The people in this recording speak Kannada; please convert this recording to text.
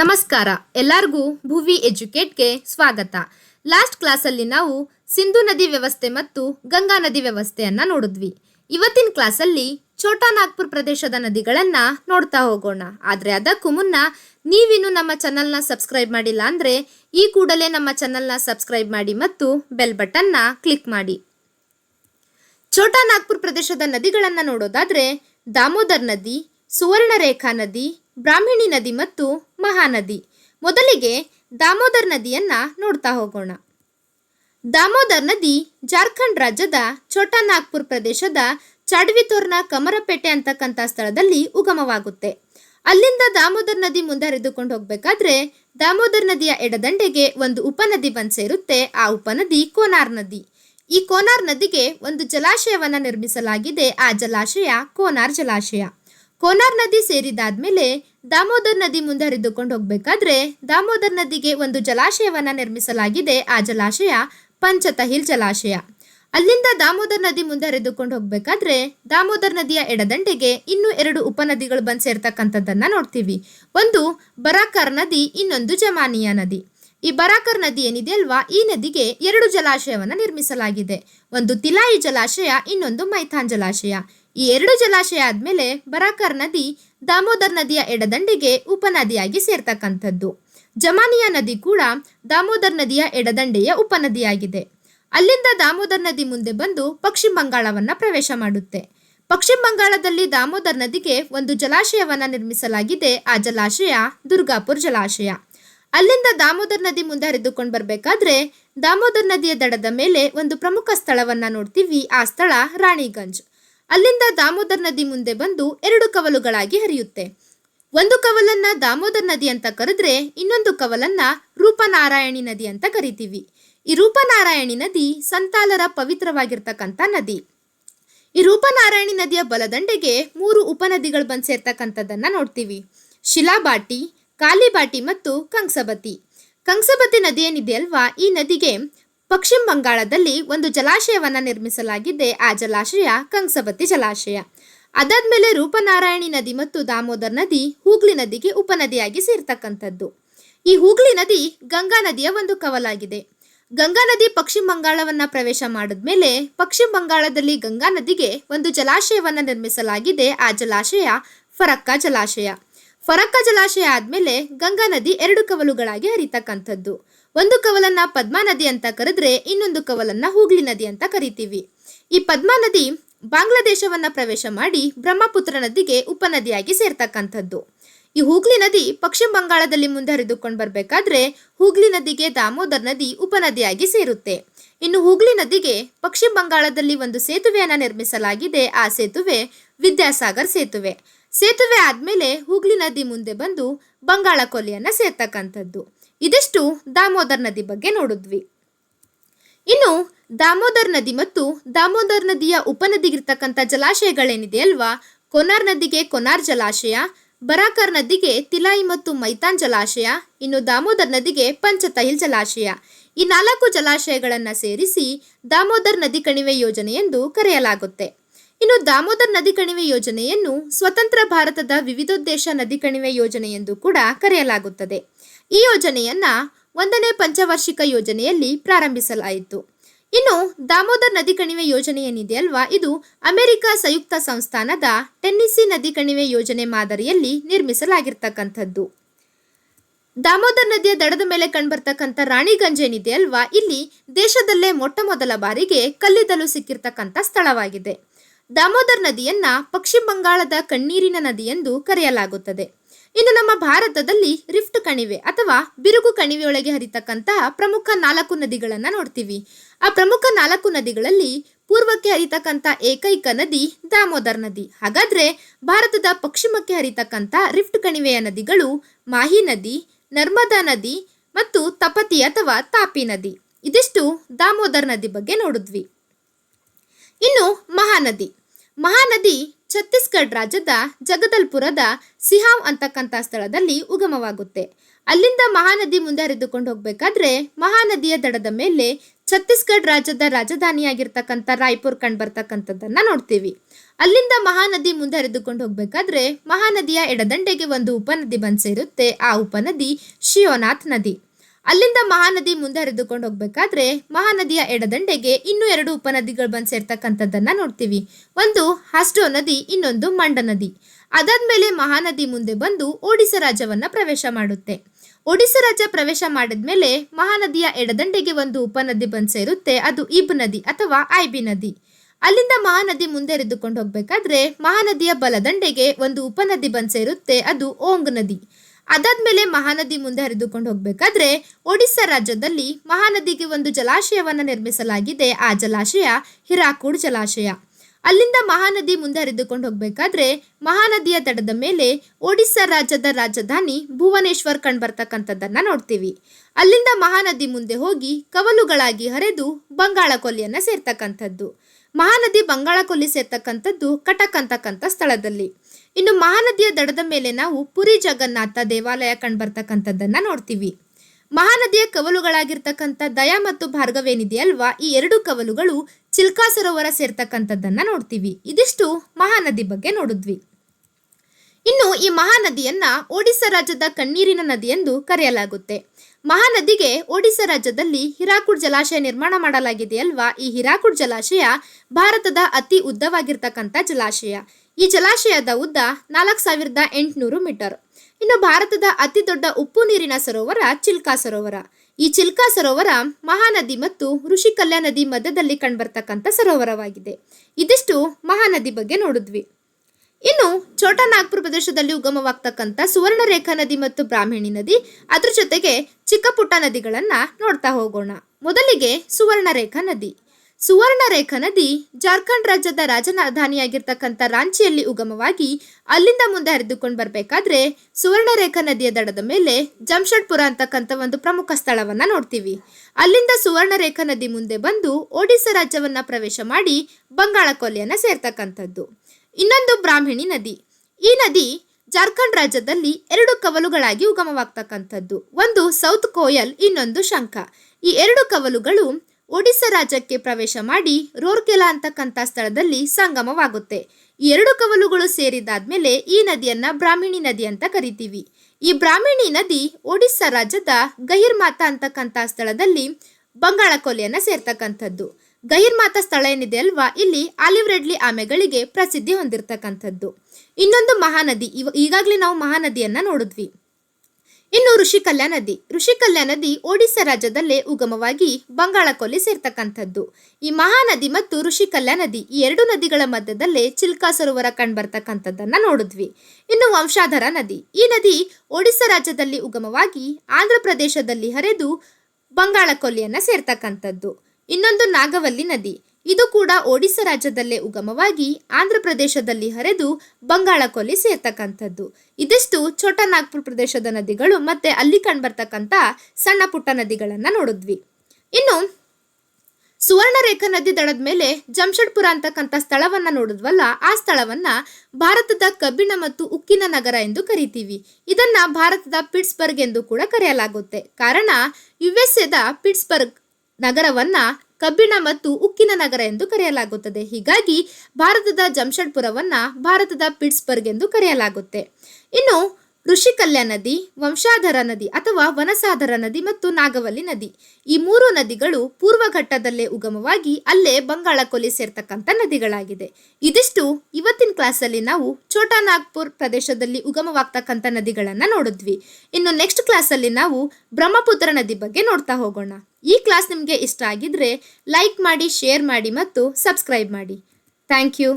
ನಮಸ್ಕಾರ, ಎಲ್ಲರಿಗೂ ಭುವಿ ಎಜುಕೇಟ್ಗೆ ಸ್ವಾಗತ. ಲಾಸ್ಟ್ ಕ್ಲಾಸಲ್ಲಿ ನಾವು ಸಿಂಧು ನದಿ ವ್ಯವಸ್ಥೆ ಮತ್ತು ಗಂಗಾ ನದಿ ವ್ಯವಸ್ಥೆಯನ್ನು ನೋಡಿದ್ವಿ. ಇವತ್ತಿನ ಕ್ಲಾಸಲ್ಲಿ ಛೋಟಾ ನಾಗ್ಪುರ್ ಪ್ರದೇಶದ ನದಿಗಳನ್ನು ನೋಡ್ತಾ ಹೋಗೋಣ. ಆದರೆ ಅದಕ್ಕೂ ಮುನ್ನ ನೀವಿನ್ನು ನಮ್ಮ ಚಾನಲ್ನ ಸಬ್ಸ್ಕ್ರೈಬ್ ಮಾಡಿಲ್ಲ ಅಂದರೆ ಈ ಕೂಡಲೇ ನಮ್ಮ ಚಾನಲ್ನ ಸಬ್ಸ್ಕ್ರೈಬ್ ಮಾಡಿ ಮತ್ತು ಬೆಲ್ ಬಟನ್ನ ಕ್ಲಿಕ್ ಮಾಡಿ. ಛೋಟಾ ನಾಗ್ಪುರ್ ಪ್ರದೇಶದ ನದಿಗಳನ್ನು ನೋಡೋದಾದರೆ ದಾಮೋದರ್ ನದಿ, ಸುವರ್ಣರೇಖಾ ನದಿ, ಬ್ರಾಹ್ಮಿಣಿ ನದಿ ಮತ್ತು ಮಹಾನದಿ. ಮೊದಲಿಗೆ ದಾಮೋದರ್ ನದಿಯನ್ನ ನೋಡ್ತಾ ಹೋಗೋಣ. ದಾಮೋದರ್ ನದಿ ಜಾರ್ಖಂಡ್ ರಾಜ್ಯದ ಛೋಟಾ ನಾಗ್ಪುರ್ ಪ್ರದೇಶದ ಚಾಡ್ವಿತೋರ್ನ ಕಮರಪೇಟೆ ಅಂತಕ್ಕಂಥ ಸ್ಥಳದಲ್ಲಿ ಉಗಮವಾಗುತ್ತೆ. ಅಲ್ಲಿಂದ ದಾಮೋದರ್ ನದಿ ಮುಂದೆ ಹೋಗಬೇಕಾದ್ರೆ ಹೋಗ್ಬೇಕಾದ್ರೆ ದಾಮೋದರ್ ನದಿಯ ಎಡದಂಡೆಗೆ ಒಂದು ಉಪನದಿ ಬಂದು ಸೇರುತ್ತೆ. ಆ ಉಪನದಿ ಕೋನಾರ್ ನದಿ. ಈ ಕೋನಾರ್ ನದಿಗೆ ಒಂದು ಜಲಾಶಯವನ್ನ ನಿರ್ಮಿಸಲಾಗಿದೆ. ಆ ಜಲಾಶಯ ಕೋನಾರ್ ಜಲಾಶಯ. ಕೋನಾರ್ ನದಿ ಸೇರಿದಾದ್ಮೇಲೆ ದಾಮೋದರ್ ನದಿ ಮುಂದೆ ಹರಿದುಕೊಂಡು ಹೋಗ್ಬೇಕಾದ್ರೆ ದಾಮೋದರ್ ನದಿಗೆ ಒಂದು ಜಲಾಶಯವನ್ನ ನಿರ್ಮಿಸಲಾಗಿದೆ. ಆ ಜಲಾಶಯ ಪಂಚತಹಿಲ್ ಜಲಾಶಯ. ಅಲ್ಲಿಂದ ದಾಮೋದರ್ ನದಿ ಮುಂದೆ ಹರಿದುಕೊಂಡು ಹೋಗ್ಬೇಕಾದ್ರೆ ದಾಮೋದರ್ ನದಿಯ ಎಡದಂಡೆಗೆ ಇನ್ನೂ ಎರಡು ಉಪನದಿಗಳು ಬಂದು ಸೇರ್ತಕ್ಕಂಥದ್ದನ್ನು ನೋಡ್ತೀವಿ. ಒಂದು ಬರಾಕರ್ ನದಿ, ಇನ್ನೊಂದು ಜಮಾನಿಯಾ ನದಿ. ಈ ಬರಾಕರ್ ನದಿ ಏನಿದೆ ಅಲ್ವಾ? ಈ ನದಿಗೆ ಎರಡು ಜಲಾಶಯವನ್ನ ನಿರ್ಮಿಸಲಾಗಿದೆ. ಒಂದು ತಿಲಾಯಿ ಜಲಾಶಯ, ಇನ್ನೊಂದು ಮೈಥಾನ್ ಜಲಾಶಯ. ಈ ಎರಡು ಜಲಾಶಯ ಆದಮೇಲೆ ಬರಾಕರ್ ನದಿ ದಾಮೋದರ್ ನದಿಯ ಎಡದಂಡೆಗೆ ಉಪನದಿಯಾಗಿ ಸೇರ್ತಕ್ಕಂಥದ್ದು. ಜಮಾನಿಯಾ ನದಿ ಕೂಡ ದಾಮೋದರ್ ನದಿಯ ಎಡದಂಡೆಯ ಉಪನದಿಯಾಗಿದೆ. ಅಲ್ಲಿಂದ ದಾಮೋದರ್ ನದಿ ಮುಂದೆ ಬಂದು ಪಶ್ಚಿಮ ಬಂಗಾಳವನ್ನ ಪ್ರವೇಶ ಮಾಡುತ್ತೆ. ಪಶ್ಚಿಮ ಬಂಗಾಳದಲ್ಲಿ ದಾಮೋದರ್ ನದಿಗೆ ಒಂದು ಜಲಾಶಯವನ್ನು ನಿರ್ಮಿಸಲಾಗಿದೆ. ಆ ಜಲಾಶಯ ದುರ್ಗಾಪುರ್ ಜಲಾಶಯ. ಅಲ್ಲಿಂದ ದಾಮೋದರ್ ನದಿ ಮುಂದೆ ಹರಿದುಕೊಂಡು ಬರಬೇಕಾದ್ರೆ ದಾಮೋದರ್ ನದಿಯ ದಡದ ಮೇಲೆ ಒಂದು ಪ್ರಮುಖ ಸ್ಥಳವನ್ನ ನೋಡ್ತೀವಿ. ಆ ಸ್ಥಳ ರಾಣಿಗಂಜ್. ಅಲ್ಲಿಂದ ದಾಮೋದರ್ ನದಿ ಮುಂದೆ ಬಂದು ಎರಡು ಕವಲುಗಳಾಗಿ ಹರಿಯುತ್ತೆ. ಒಂದು ಕವಲನ್ನ ದಾಮೋದರ್ ನದಿ ಅಂತ ಕರೆದ್ರೆ ಇನ್ನೊಂದು ಕವಲನ್ನ ರೂಪನಾರಾಯಣಿ ನದಿ ಅಂತ ಕರಿತೀವಿ. ಈ ರೂಪನಾರಾಯಣಿ ನದಿ ಸಂತಾಲರ ಪವಿತ್ರವಾಗಿರ್ತಕ್ಕಂಥ ನದಿ. ಈ ರೂಪನಾರಾಯಣಿ ನದಿಯ ಬಲದಂಡೆಗೆ ಮೂರು ಉಪನದಿಗಳು ಬಂದು ಸೇರ್ತಕ್ಕಂಥದ್ದನ್ನ ನೋಡ್ತೀವಿ. ಶಿಲಾಬಾಟಿ, ಕಾಲಿಬಾಟಿ ಮತ್ತು ಕಂಗ್ಸಬತಿ ಕಂಗ್ಸಬತಿ ನದಿ ಏನಿದೆ ಅಲ್ವಾ? ಈ ನದಿಗೆ ಪಶ್ಚಿಮ ಬಂಗಾಳದಲ್ಲಿ ಒಂದು ಜಲಾಶಯವನ್ನು ನಿರ್ಮಿಸಲಾಗಿದೆ. ಆ ಜಲಾಶಯ ಕಂಗ್ಸಬತಿ ಜಲಾಶಯ. ಅದಾದ್ಮೇಲೆ ರೂಪನಾರಾಯಣಿ ನದಿ ಮತ್ತು ದಾಮೋದರ್ ನದಿ ಹೂಗ್ಲಿ ನದಿಗೆ ಉಪನದಿಯಾಗಿ ಸೇರ್ತಕ್ಕಂಥದ್ದು. ಈ ಹೂಗ್ಲಿ ನದಿ ಗಂಗಾ ನದಿಯ ಒಂದು ಕವಲಾಗಿದೆ. ಗಂಗಾ ನದಿ ಪಶ್ಚಿಮ ಬಂಗಾಳವನ್ನ ಪ್ರವೇಶ ಮಾಡಿದ್ಮೇಲೆ ಪಶ್ಚಿಮ ಬಂಗಾಳದಲ್ಲಿ ಗಂಗಾ ನದಿಗೆ ಒಂದು ಜಲಾಶಯವನ್ನು ನಿರ್ಮಿಸಲಾಗಿದೆ. ಆ ಜಲಾಶಯ ಫರಕ್ಕ ಜಲಾಶಯ. ಫರಕ್ಕ ಜಲಾಶಯ ಆದಮೇಲೆ ಗಂಗಾ ನದಿ ಎರಡು ಕವಲುಗಳಾಗಿ ಹರಿತಕ್ಕಂಥದ್ದು. ಒಂದು ಕವಲನ್ನ ಪದ್ಮಾ ನದಿ ಅಂತ ಕರೆದ್ರೆ ಇನ್ನೊಂದು ಕವಲನ್ನ ಹೂಗ್ಲಿ ನದಿ ಅಂತ ಕರಿತೀವಿ. ಈ ಪದ್ಮಾ ನದಿ ಬಾಂಗ್ಲಾದೇಶವನ್ನ ಪ್ರವೇಶ ಮಾಡಿ ಬ್ರಹ್ಮಪುತ್ರ ನದಿಗೆ ಉಪನದಿಯಾಗಿ ಸೇರ್ತಕ್ಕಂಥದ್ದು. ಈ ಹೂಗ್ಲಿ ನದಿ ಪಶ್ಚಿಮ ಬಂಗಾಳದಲ್ಲಿ ಮುಂದೆ ಹರಿದುಕೊಂಡು ಬರಬೇಕಾದ್ರೆ ಹೂಗ್ಲಿ ನದಿಗೆ ದಾಮೋದರ್ ನದಿ ಉಪನದಿಯಾಗಿ ಸೇರುತ್ತೆ. ಇನ್ನು ಹೂಗ್ಲಿ ನದಿಗೆ ಪಶ್ಚಿಮ ಬಂಗಾಳದಲ್ಲಿ ಒಂದು ಸೇತುವೆಯನ್ನು ನಿರ್ಮಿಸಲಾಗಿದೆ, ಆ ಸೇತುವೆ ವಿದ್ಯಾಸಾಗರ್ ಸೇತುವೆ. ಸೇತುವೆ ಆದ್ಮೇಲೆ ಹೂಗ್ಲಿ ನದಿ ಮುಂದೆ ಬಂದು ಬಂಗಾಳ ಕೊಲ್ಲಿಯನ್ನ ಸೇರ್ತಕ್ಕಂಥದ್ದು. ಇದಿಷ್ಟು ದಾಮೋದರ್ ನದಿ ಬಗ್ಗೆ ನೋಡಿದ್ವಿ. ಇನ್ನು ದಾಮೋದರ್ ನದಿ ಮತ್ತು ದಾಮೋದರ್ ನದಿಯ ಉಪನದಿಗಿರ್ತಕ್ಕಂಥ ಜಲಾಶಯಗಳೇನಿದೆ ಅಲ್ವಾ? ಕೊನಾರ್ ನದಿಗೆ ಕೊನಾರ್ ಜಲಾಶಯ, ಬರಾಕರ್ ನದಿಗೆ ತಿಲಾಯಿ ಮತ್ತು ಮೈತಾನ್ ಜಲಾಶಯ, ಇನ್ನು ದಾಮೋದರ್ ನದಿಗೆ ಪಂಚತೈಲ್ ಜಲಾಶಯ. ಈ ನಾಲ್ಕು ಜಲಾಶಯಗಳನ್ನು ಸೇರಿಸಿ ದಾಮೋದರ್ ನದಿ ಕಣಿವೆ ಯೋಜನೆ ಎಂದು ಕರೆಯಲಾಗುತ್ತೆ. ಇನ್ನು ದಾಮೋದರ್ ನದಿ ಕಣಿವೆ ಯೋಜನೆಯನ್ನು ಸ್ವತಂತ್ರ ಭಾರತದ ವಿವಿಧೋದ್ದೇಶ ನದಿ ಕಣಿವೆ ಯೋಜನೆ ಎಂದು ಕೂಡ ಕರೆಯಲಾಗುತ್ತದೆ. ಈ ಯೋಜನೆಯನ್ನ ಒಂದನೇ ಪಂಚವಾರ್ಷಿಕ ಯೋಜನೆಯಲ್ಲಿ ಪ್ರಾರಂಭಿಸಲಾಯಿತು. ಇನ್ನು ದಾಮೋದರ್ ನದಿ ಕಣಿವೆ ಯೋಜನೆ ಏನಿದೆ ಅಲ್ವಾ? ಇದು ಅಮೆರಿಕ ಸಂಯುಕ್ತ ಸಂಸ್ಥಾನದ ಟೆನ್ನಿಸಿ ನದಿ ಕಣಿವೆ ಯೋಜನೆ ಮಾದರಿಯಲ್ಲಿ ನಿರ್ಮಿಸಲಾಗಿರ್ತಕ್ಕಂಥದ್ದು. ದಾಮೋದರ್ ನದಿಯ ದಡದ ಮೇಲೆ ಕಂಡುಬರ್ತಕ್ಕಂಥ ರಾಣಿಗಂಜ್ ಏನಿದೆ ಅಲ್ವಾ? ಇಲ್ಲಿ ದೇಶದಲ್ಲೇ ಮೊಟ್ಟ ಮೊದಲ ಬಾರಿಗೆ ಕಲ್ಲಿದ್ದಲು ಸಿಕ್ಕಿರ್ತಕ್ಕಂಥ ಸ್ಥಳವಾಗಿದೆ. ದಾಮೋದರ್ ನದಿಯನ್ನ ಪಶ್ಚಿಮ ಬಂಗಾಳದ ಕಣ್ಣೀರಿನ ನದಿ ಎಂದು ಕರೆಯಲಾಗುತ್ತದೆ. ಇನ್ನು ನಮ್ಮ ಭಾರತದಲ್ಲಿ ರಿಫ್ಟ್ ಕಣಿವೆ ಅಥವಾ ಬಿರುಗು ಕಣಿವೆಯೊಳಗೆ ಹರಿತಕ್ಕಂತಹ ಪ್ರಮುಖ ನಾಲ್ಕು ನದಿಗಳನ್ನ ನೋಡ್ತೀವಿ. ಆ ಪ್ರಮುಖ ನಾಲ್ಕು ನದಿಗಳಲ್ಲಿ ಪೂರ್ವಕ್ಕೆ ಹರಿತಕ್ಕಂಥ ಏಕೈಕ ನದಿ ದಾಮೋದರ್ ನದಿ. ಹಾಗಾದ್ರೆ ಭಾರತದ ಪಶ್ಚಿಮಕ್ಕೆ ಹರಿತಕ್ಕಂಥ ರಿಫ್ಟ್ ಕಣಿವೆಯ ನದಿಗಳು ಮಾಹಿ ನದಿ, ನರ್ಮದಾ ನದಿ ಮತ್ತು ತಪತಿ ಅಥವಾ ತಾಪಿ ನದಿ. ಇದಿಷ್ಟು ದಾಮೋದರ್ ನದಿ ಬಗ್ಗೆ ನೋಡಿದ್ವಿ. ಇನ್ನು ಮಹಾನದಿ. ಮಹಾನದಿ ಛತ್ತೀಸ್ಗಢ ರಾಜ್ಯದ ಜಗದಲ್ಪುರದ ಸಿಹಾವ್ ಅಂತಕ್ಕಂಥ ಸ್ಥಳದಲ್ಲಿ ಉಗಮವಾಗುತ್ತೆ. ಅಲ್ಲಿಂದ ಮಹಾನದಿ ಮುಂದೆ ಹರಿದುಕೊಂಡು ಹೋಗಬೇಕಾದ್ರೆ ಮಹಾನದಿಯ ದಡದ ಮೇಲೆ ಛತ್ತೀಸ್ಗಢ ರಾಜ್ಯದ ರಾಜಧಾನಿಯಾಗಿರ್ತಕ್ಕಂಥ ರಾಯ್ಪುರ್ ಕಂಡು ಬರ್ತಕ್ಕಂಥದ್ದನ್ನ ನೋಡ್ತೀವಿ. ಅಲ್ಲಿಂದ ಮಹಾನದಿ ಮುಂದೆ ಹರಿದುಕೊಂಡು ಹೋಗಬೇಕಾದ್ರೆ ಮಹಾನದಿಯ ಎಡದಂಡೆಗೆ ಒಂದು ಉಪನದಿ ಬಂದು ಸೇರುತ್ತೆ. ಆ ಉಪನದಿ ಶಿವನಾಥ್ ನದಿ. ಅಲ್ಲಿಂದ ಮಹಾನದಿ ಮುಂದೆ ಹರಿದುಕೊಂಡು ಹೋಗ್ಬೇಕಾದ್ರೆ ಮಹಾನದಿಯ ಎಡದಂಡೆಗೆ ಇನ್ನೂ ಎರಡು ಉಪನದಿಗಳು ಬಂದು ಸೇರ್ತಕ್ಕಂಥದ್ದನ್ನ ನೋಡ್ತೀವಿ. ಒಂದು ಹಸ್ಟೋ ನದಿ, ಇನ್ನೊಂದು ಮಂಡ ನದಿ. ಅದಾದ್ಮೇಲೆ ಮಹಾನದಿ ಮುಂದೆ ಬಂದು ಒಡಿಸಾ ರಾಜ್ಯವನ್ನ ಪ್ರವೇಶ ಮಾಡುತ್ತೆ. ಒಡಿಸಾ ರಾಜ್ಯ ಪ್ರವೇಶ ಮಾಡಿದ್ಮೇಲೆ ಮಹಾನದಿಯ ಎಡದಂಡೆಗೆ ಒಂದು ಉಪನದಿ ಬಂದು ಸೇರುತ್ತೆ. ಅದು ಇಬ್ ನದಿ ಅಥವಾ ಐಬಿ ನದಿ. ಅಲ್ಲಿಂದ ಮಹಾನದಿ ಮುಂದೆ ಹರಿದುಕೊಂಡು ಹೋಗ್ಬೇಕಾದ್ರೆ ಮಹಾನದಿಯ ಬಲದಂಡೆಗೆ ಒಂದು ಉಪನದಿ ಬಂದು ಸೇರುತ್ತೆ. ಅದು ಓಂಗ್ ನದಿ. ಅದಾದ್ಮೇಲೆ ಮಹಾನದಿ ಮುಂದೆ ಹರಿದುಕೊಂಡು ಹೋಗಬೇಕಾದ್ರೆ ಒಡಿಶಾ ರಾಜ್ಯದಲ್ಲಿ ಮಹಾನದಿಗೆ ಒಂದು ಜಲಾಶಯವನ್ನು ನಿರ್ಮಿಸಲಾಗಿದೆ. ಆ ಜಲಾಶಯ ಹಿರಾಕೂಡ್ ಜಲಾಶಯ. ಅಲ್ಲಿಂದ ಮಹಾನದಿ ಮುಂದೆ ಹರಿದುಕೊಂಡು ಹೋಗಬೇಕಾದ್ರೆ ಮಹಾನದಿಯ ದಡದ ಮೇಲೆ ಒಡಿಶಾ ರಾಜ್ಯದ ರಾಜಧಾನಿ ಭುವನೇಶ್ವರ್ ಕಂಡುಬರ್ತಕ್ಕಂಥದ್ದನ್ನು ನೋಡ್ತೀವಿ. ಅಲ್ಲಿಂದ ಮಹಾನದಿ ಮುಂದೆ ಹೋಗಿ ಕವಲುಗಳಾಗಿ ಹರಿದು ಬಂಗಾಳ ಕೊಲ್ಲಿಯನ್ನು ಸೇರ್ತಕ್ಕಂಥದ್ದು. ಮಹಾನದಿ ಬಂಗಾಳ ಕೊಲ್ಲಿ ಸೇರ್ತಕ್ಕಂಥದ್ದು ಕಟಕ್ ಅಂತಕ್ಕಂಥ ಸ್ಥಳದಲ್ಲಿ. ಇನ್ನು ಮಹಾನದಿಯ ದಡದ ಮೇಲೆ ನಾವು ಪುರಿ ಜಗನ್ನಾಥ ದೇವಾಲಯ ಕಂಡುಬರ್ತಕ್ಕಂಥದ್ದನ್ನು ನೋಡ್ತೀವಿ. ಮಹಾನದಿಯ ಕವಲುಗಳಾಗಿರ್ತಕ್ಕಂಥ ದಯಾ ಮತ್ತು ಭಾರ್ಗವೇನಿದೆಯಲ್ವಾ? ಈ ಎರಡು ಕವಲುಗಳು ಚಿಲ್ಕಾ ಸರೋವರ ಸೇರ್ತಕ್ಕಂಥದ್ದನ್ನು ನೋಡ್ತೀವಿ. ಇದಿಷ್ಟು ಮಹಾನದಿ ಬಗ್ಗೆ ನೋಡಿದ್ವಿ. ಇನ್ನು ಈ ಮಹಾನದಿಯನ್ನ ಒಡಿಸ್ಸಾ ರಾಜ್ಯದ ಕಣ್ಣೀರಿನ ನದಿ ಎಂದು ಕರೆಯಲಾಗುತ್ತೆ. ಮಹಾನದಿಗೆ ಒಡಿಶಾ ರಾಜ್ಯದಲ್ಲಿ ಹಿರಾಕುಡ್ ಜಲಾಶಯ ನಿರ್ಮಾಣ ಮಾಡಲಾಗಿದೆಯಲ್ವಾ ಈ ಹಿರಾಕುಡ್ ಜಲಾಶಯ ಭಾರತದ ಅತಿ ಉದ್ದವಾಗಿರ್ತಕ್ಕಂಥ ಜಲಾಶಯ. ಈ ಜಲಾಶಯದ ಉದ್ದ ನಾಲ್ಕು ಸಾವಿರದ ಎಂಟುನೂರು ಮೀಟರ್. ಇನ್ನು ಭಾರತದ ಅತಿ ದೊಡ್ಡ ಉಪ್ಪು ನೀರಿನ ಸರೋವರ ಚಿಲ್ಕಾ ಸರೋವರ. ಈ ಚಿಲ್ಕಾ ಸರೋವರ ಮಹಾನದಿ ಮತ್ತು ಋಷಿಕಲ್ಯ ನದಿ ಮಧ್ಯದಲ್ಲಿ ಕಂಡುಬರ್ತಕ್ಕಂಥ ಸರೋವರವಾಗಿದೆ. ಇದಿಷ್ಟು ಮಹಾನದಿ ಬಗ್ಗೆ ನೋಡಿದ್ವಿ. ಇನ್ನು ಛೋಟಾ ನಾಗ್ಪುರ್ ಪ್ರದೇಶದಲ್ಲಿ ಉಗಮವಾಗ್ತಕ್ಕಂಥ ಸುವರ್ಣರೇಖಾ ನದಿ ಮತ್ತು ಬ್ರಾಹ್ಮಣಿ ನದಿ, ಅದ್ರ ಜೊತೆಗೆ ಚಿಕ್ಕಪುಟ್ಟ ನದಿಗಳನ್ನು ನೋಡ್ತಾ ಹೋಗೋಣ. ಮೊದಲಿಗೆ ಸುವರ್ಣರೇಖಾ ನದಿ. ಸುವರ್ಣರೇಖಾ ನದಿ ಜಾರ್ಖಂಡ್ ರಾಜ್ಯದ ರಾಜಧಾನಿಯಾಗಿರ್ತಕ್ಕಂಥ ರಾಂಚಿಯಲ್ಲಿ ಉಗಮವಾಗಿ ಅಲ್ಲಿಂದ ಮುಂದೆ ಹರಿದುಕೊಂಡು ಬರಬೇಕಾದ್ರೆ ಸುವರ್ಣರೇಖಾ ನದಿಯ ದಡದ ಮೇಲೆ ಜಮ್ಷಡ್ಪುರ ಅಂತಕ್ಕಂಥ ಒಂದು ಪ್ರಮುಖ ಸ್ಥಳವನ್ನ ನೋಡ್ತೀವಿ. ಅಲ್ಲಿಂದ ಸುವರ್ಣರೇಖಾ ನದಿ ಮುಂದೆ ಬಂದು ಒಡಿಶಾ ರಾಜ್ಯವನ್ನ ಪ್ರವೇಶ ಮಾಡಿ ಬಂಗಾಳ ಕೊಲೆಯನ್ನ ಸೇರ್ತಕ್ಕಂಥದ್ದು. ಇನ್ನೊಂದು ಬ್ರಾಹ್ಮಣಿ ನದಿ. ಈ ನದಿ ಜಾರ್ಖಂಡ್ ರಾಜ್ಯದಲ್ಲಿ ಎರಡು ಕವಲುಗಳಾಗಿ ಉಗಮವಾಗ್ತಕ್ಕಂಥದ್ದು. ಒಂದು ಸೌತ್ ಕೋಯಲ್, ಇನ್ನೊಂದು ಶಂಖ. ಈ ಎರಡು ಕವಲುಗಳು ಒಡಿಸ್ಸಾ ರಾಜ್ಯಕ್ಕೆ ಪ್ರವೇಶ ಮಾಡಿ ರೋರ್ಕೆಲಾ ಅಂತಕ್ಕಂಥ ಸ್ಥಳದಲ್ಲಿ ಸಂಗಮವಾಗುತ್ತೆ. ಈ ಎರಡು ಕವಲುಗಳು ಸೇರಿದಾದ್ಮೇಲೆ ಈ ನದಿಯನ್ನ ಬ್ರಾಹ್ಮಿಣಿ ನದಿ ಅಂತ ಕರಿತೀವಿ. ಈ ಬ್ರಾಹ್ಮಿಣಿ ನದಿ ಒಡಿಸ್ಸಾ ರಾಜ್ಯದ ಗಹಿರ್ಮಾತಾ ಅಂತಕ್ಕಂಥ ಸ್ಥಳದಲ್ಲಿ ಬಂಗಾಳ ಕೊಲೆಯನ್ನು ಸೇರ್ತಕ್ಕಂಥದ್ದು. ಗಹಿರ್ಮಾತಾ ಸ್ಥಳ ಏನಿದೆ ಅಲ್ವಾ? ಇಲ್ಲಿ ಆಲಿವ್ ರೆಡ್ಲಿ ಆಮೆಗಳಿಗೆ ಪ್ರಸಿದ್ಧಿ ಹೊಂದಿರತಕ್ಕಂಥದ್ದು. ಇನ್ನೊಂದು ಮಹಾನದಿ, ಇವ, ಈಗಾಗಲೇ ನಾವು ಮಹಾನದಿಯನ್ನ ನೋಡಿದ್ವಿ. ಇನ್ನು ಋಷಿಕಲ್ಯಾ ನದಿ. ಋಷಿಕಲ್ಯಾ ನದಿ ಒಡಿಶಾ ರಾಜ್ಯದಲ್ಲೇ ಉಗಮವಾಗಿ ಬಂಗಾಳಕೊಲ್ಲಿ ಸೇರ್ತಕ್ಕಂಥದ್ದು. ಈ ಮಹಾನದಿ ಮತ್ತು ಋಷಿಕಲ್ಯಾ ನದಿ ಈ ಎರಡು ನದಿಗಳ ಮಧ್ಯದಲ್ಲೇ ಚಿಲ್ಕಾ ಸರೋವರ ಕಂಡುಬರ್ತಕ್ಕಂಥದ್ದನ್ನು ನೋಡಿದ್ವಿ. ಇನ್ನು ವಂಶಾಧರ ನದಿ. ಈ ನದಿ ಒಡಿಶಾ ರಾಜ್ಯದಲ್ಲಿ ಉಗಮವಾಗಿ ಆಂಧ್ರ ಪ್ರದೇಶದಲ್ಲಿ ಹರಿದು ಬಂಗಾಳ ಕೊಲ್ಲಿಯನ್ನ ಸೇರ್ತಕ್ಕಂಥದ್ದು. ಇನ್ನೊಂದು ನಾಗವಲ್ಲಿ ನದಿ. ಇದು ಕೂಡ ಒಡಿಸ್ಸಾ ರಾಜ್ಯದಲ್ಲೇ ಉಗಮವಾಗಿ ಆಂಧ್ರ ಪ್ರದೇಶದಲ್ಲಿ ಹರಿದು ಬಂಗಾಳ ಕೊಲ್ಲಿ ಸೇರ್ತಕ್ಕಂಥದ್ದು. ಇದಿಷ್ಟು ಛೋಟಾ ನಾಗ್ಪುರ್ ಪ್ರದೇಶದ ನದಿಗಳು ಮತ್ತೆ ಅಲ್ಲಿ ಕಂಡ್ಬರ್ತಕ್ಕಂಥ ಸಣ್ಣ ಪುಟ್ಟ ನದಿಗಳನ್ನು ನೋಡಿದ್ವಿ. ಇನ್ನು ಸುವರ್ಣರೇಖಾ ನದಿ ದಡದ ಮೇಲೆ ಜಮ್ಷೆಡ್ಪುರ ಅಂತಕ್ಕಂಥ ಸ್ಥಳವನ್ನ ನೋಡಿದ್ವಲ್ಲ, ಆ ಸ್ಥಳವನ್ನ ಭಾರತದ ಕಬ್ಬಿಣ ಮತ್ತು ಉಕ್ಕಿನ ನಗರ ಎಂದು ಕರಿತೀವಿ. ಇದನ್ನ ಭಾರತದ ಪಿಟ್ಸ್ಬರ್ಗ್ ಎಂದು ಕೂಡ ಕರೆಯಲಾಗುತ್ತೆ. ಕಾರಣ, ಯು ಎಸ್ ಎದ ಪಿಟ್ಸ್ಬರ್ಗ್ ನಗರವನ್ನ ಕಬ್ಬಿಣ ಮತ್ತು ಉಕ್ಕಿನ ನಗರ ಎಂದು ಕರೆಯಲಾಗುತ್ತದೆ. ಹೀಗಾಗಿ ಭಾರತದ ಜಮ್ಷೆಡ್ಪುರವನ್ನ ಭಾರತದ ಪಿಟ್ಸ್ಬರ್ಗ್ ಎಂದು ಕರೆಯಲಾಗುತ್ತೆ. ಇನ್ನು ಋಷಿಕಲ್ಯ ನದಿ, ವಂಶಾಧರ ನದಿ ಅಥವಾ ವನಸಾಧರ ನದಿ ಮತ್ತು ನಾಗವಲ್ಲಿ ನದಿ. ಈ ಮೂರು ನದಿಗಳು ಪೂರ್ವ ಘಟ್ಟದಲ್ಲೇ ಉಗಮವಾಗಿ ಅಲ್ಲೇ ಬಂಗಾಳ ಕೊಲ್ಲಿ ಸೇರ್ತಕ್ಕಂಥ ನದಿಗಳಾಗಿದೆ. ಇದಿಷ್ಟು ಇವತ್ತಿನ ಕ್ಲಾಸಲ್ಲಿ ನಾವು ಛೋಟಾ ನಾಗ್ಪುರ್ ಪ್ರದೇಶದಲ್ಲಿ ಉಗಮವಾಗ್ತಕ್ಕಂಥ ನದಿಗಳನ್ನು ನೋಡಿದ್ವಿ. ಇನ್ನು ನೆಕ್ಸ್ಟ್ ಕ್ಲಾಸಲ್ಲಿ ನಾವು ಬ್ರಹ್ಮಪುತ್ರ ನದಿ ಬಗ್ಗೆ ನೋಡ್ತಾ ಹೋಗೋಣ. ಈ ಕ್ಲಾಸ್ ನಿಮಗೆ ಇಷ್ಟ ಆಗಿದ್ರೆ ಲೈಕ್ ಮಾಡಿ, ಶೇರ್ ಮಾಡಿ ಮತ್ತು ಸಬ್ಸ್ಕ್ರೈಬ್ ಮಾಡಿ. Thank you.